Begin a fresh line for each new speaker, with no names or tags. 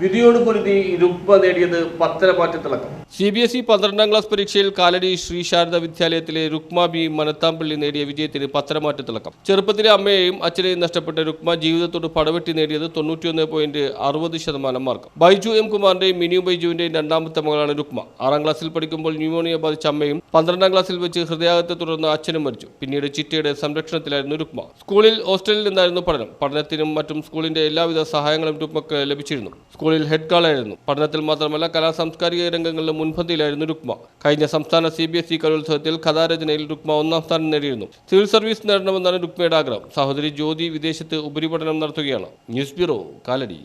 വിധിയോട് പൊരുതി രുക്മ നേടിയത് പത്തര തിളക്കം. സി ബി എസ് ഇ പന്ത്രണ്ടാം ക്ലാസ് പരീക്ഷയിൽ കാലടി ശ്രീ ശാരദ വിദ്യാലയത്തിലെ രുക്മ ബി മനത്താമ്പള്ളി നേടിയ വിജയത്തിന് പത്തരമാറ്റത്തിളക്കം ചെറുപ്പത്തിലെ അമ്മയെയും അച്ഛനെയും നഷ്ടപ്പെട്ട രുക്മ ജീവിതത്തോട് പടവെട്ടി നേടിയത് തൊണ്ണൂറ്റിയൊന്ന് പോയിന്റ് അറുപത് ശതമാനം മാർക്ക് ബൈജു എം കുമാറിന്റെയും മിനിയു ബൈജുവിന്റെയും രണ്ടാമത്തെ മകളാണ് രുക്മ. ആറാം ക്ലാസ്സിൽ പഠിക്കുമ്പോൾ ന്യൂമോണിയ ബാധിച്ച അമ്മയും പന്ത്രണ്ടാം ക്ലാസ്സിൽ വെച്ച് ഹൃദയാഘത്തെ തുടർന്ന് അച്ഛനും മരിച്ചു. പിന്നീട് ചിറ്റയുടെ സംരക്ഷണത്തിലായിരുന്നു രുക്മ. സ്കൂളിൽ ഹോസ്റ്റലിൽ നിന്നായിരുന്നു പഠനം. പഠനത്തിനും മറ്റും സ്കൂളിന്റെ എല്ലാവിധ സഹായങ്ങളും രുക്മക്ക് ലഭിച്ചിരുന്നു. സ്കൂളിൽ ഹെഡ് ഗാളായിരുന്നു. പഠനത്തിൽ മാത്രമല്ല കലാ സാംസ്കാരിക രംഗങ്ങളിലും മുൻപന്തിയിലായിരുന്നു രുക്മ. കഴിഞ്ഞ സംസ്ഥാന സി ബി എസ് ഇ കലോത്സവത്തിൽ കഥാരചനയിൽ രുക്മ ഒന്നാം സ്ഥാനം നേടിയിരുന്നു. സിവിൽ സർവീസ് നേടണമെന്നാണ് രുക്മയുടെ ആഗ്രഹം. സഹോദരി ജ്യോതി വിദേശത്ത് ഉപരിപഠനം നടത്തുകയാണ്. News bureau Kalady.